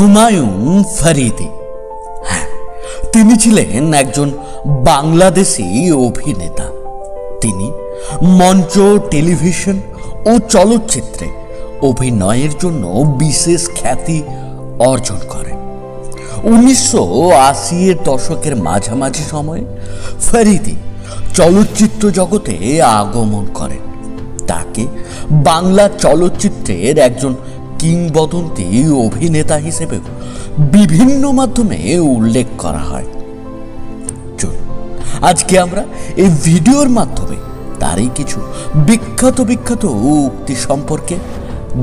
হুমায়ুন ফরিদি। হ্যাঁ তিনি ছিলেন একজন বাংলাদেশি অভিনেতা। তিনি মঞ্চ, টেলিভিশন ও চলচ্চিত্রে অভিনয়ের জন্য বিশেষ খ্যাতি অর্জন করেন। উনিশশো আশির দশকের মাঝামাঝি সময়ে ফরিদি চলচ্চিত্র জগতে আগমন করেন। তাকে বাংলা চলচ্চিত্রের একজন কিংবদন্তি অভিনেতা হিসেবে বিভিন্ন মাধ্যমে উল্লেখ করা হয়। চলুন, আজকে আমরা এই ভিডিওর মাধ্যমে তারই কিছু বিখ্যাত বিখ্যাত উক্তি সম্পর্কে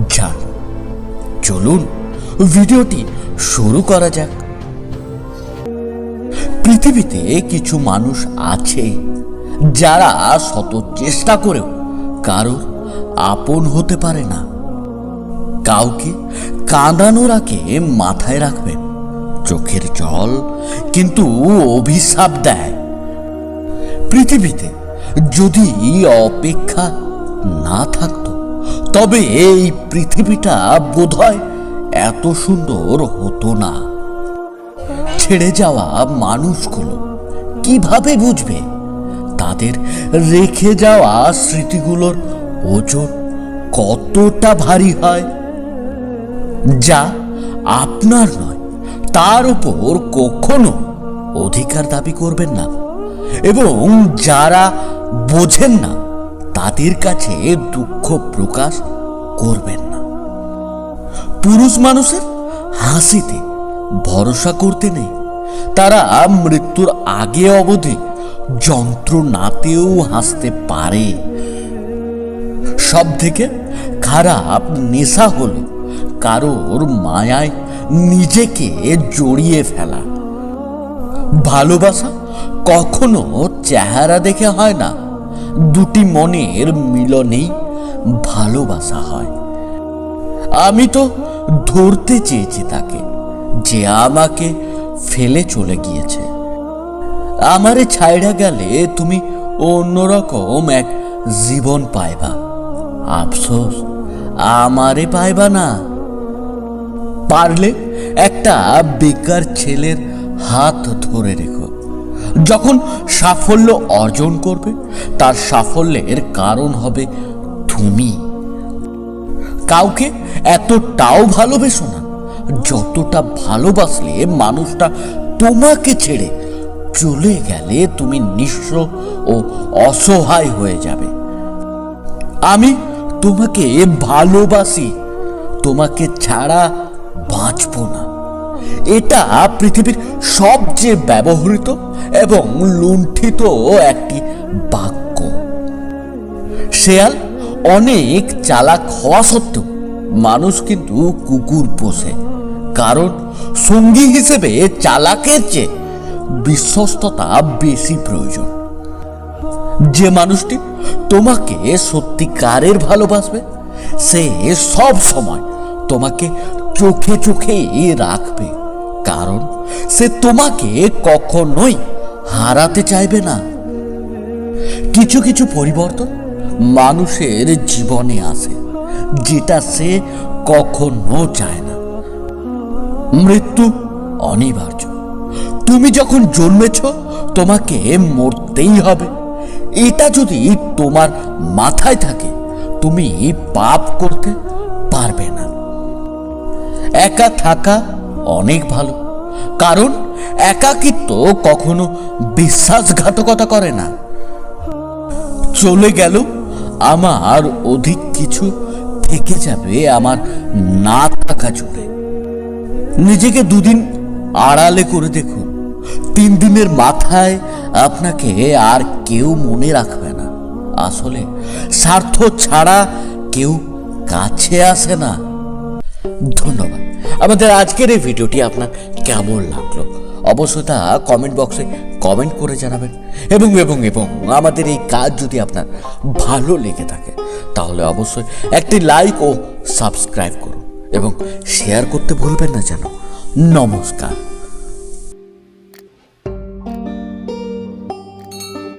জানব। চলুন, ভিডিওটি শুরু করা যাক। পৃথিবীতে কিছু মানুষ আছে যারা শত চেষ্টা করেও কারোর আপন হতে পারে না। কাউকে কাঁদানোর আগে মাথায় রাখবেন। চোখের জল কিন্তু অভিশাপ দেয়। পৃথিবীতে যদি অপেক্ষা না থাকতো, তবে এই পৃথিবীটা বোধহয় এত সুন্দর হতো না। ছেড়ে যাওয়া মানুষগুলো কীভাবে বুঝবে? তাদের রেখে যাওয়া স্মৃতিগুলোর ওজন কতটা ভারী হয়? যা আপনার নয়, তার উপর কখনো অধিকার দাবি করবেন না। এবং যারা বোঝেন না, তাদের কাছে দুঃখ প্রকাশ করবেন না। পুরুষ মানুষের হাসিতে ভরসা করতে নেই। তারা মৃত্যুর আগে অবধি যন্ত্রণাতেও হাসতে পারে। সব থেকে খারাপ নেশা হলো কারোর মায়ায় নিজেকে জড়িয়ে ফেলা। ভালোবাসা কখনো চেহারা দেখে হয় না। দুটি মনের মিলনেই ভালোবাসা হয়। আমি তো ধরতে চেয়েছি তাকে, যে আমাকে ফেলে চলে গিয়েছে। আমারে ছাইড়া গেলে তুমি অন্যরকম এক জীবন পাইবা। আফসোস, আমারে পাইবা না। পারলে একটা বেকার ছেলের হাত ধরে রেখো। যখন সাফল্য অর্জন করবে, তার সাফল্যের কারণ হবে তুমি। কাউকে এতটাও ভালোবেসো না, যতটা ভালোবাসলে মানুষটা তোমাকে ছেড়ে চলে গেলে তুমি নিঃস্ব ও অসহায় হয়ে যাবে। আমি তোমাকে ভালোবাসি, তোমাকে ছাড়া বাঁচব না। এটা পৃথিবীর সবচেয়ে ব্যবহৃত এবং লুণ্ঠিত একটি বাক্য। শেয়াল অনেক চালাক হওয়া সত্ত্বেও মানুষ কিন্তু কুকুর পোষে। কারণ সঙ্গী হিসেবে চালাকের চেয়ে বিশ্বস্ততা বেশি প্রয়োজন। যে মানুষটি তোমাকে সত্যিকারের ভালোবাসবে, সে সব সময় তোমাকে চোখে চোখে রাখবে। কারণ সে তোমাকে কখনোই হারাতে চাইবে না। কিছু কিছু পরিবর্তন মানুষের জীবনে আসে, যেটা সে কখনো চায় না। মৃত্যু অনিবার্য। তুমি যখন জন্মেছ, তোমাকে মরতেই হবে। এটা যদি তোমার মাথায় থাকে, তুমি পাপ করতে পারবে না। একা থাকা অনেক ভালো। কারণ একাকিত্ব কখনো বিশ্বাসঘাতকতা করে না। চলে গেল, আমার অধিক কিছু থেকে যাবে আমার না থাকা জুড়ে নিজেকে দুদিন আড়ালে করে দেখুন, তিন দিনের মাথায় আপনাকে আর কেউ মনে রাখবে না। আসলে স্বার্থ ছাড়া কেউ কাছে আসে না। ধন্যবাদ। আমাদের আজকের এই ভিডিওটি আপনার কেমন লাগল? অবশ্যই তা কমেন্ট বক্সে কমেন্ট করে জানাবেন। এবং এবং এবং আমাদের এই কাজ যদি আপনার ভালো লেগে থাকে, তাহলে অবশ্যই একটি লাইক ও সাবস্ক্রাইব করুন। এবং শেয়ার করতে ভুলবেন না যেন। নমস্কার।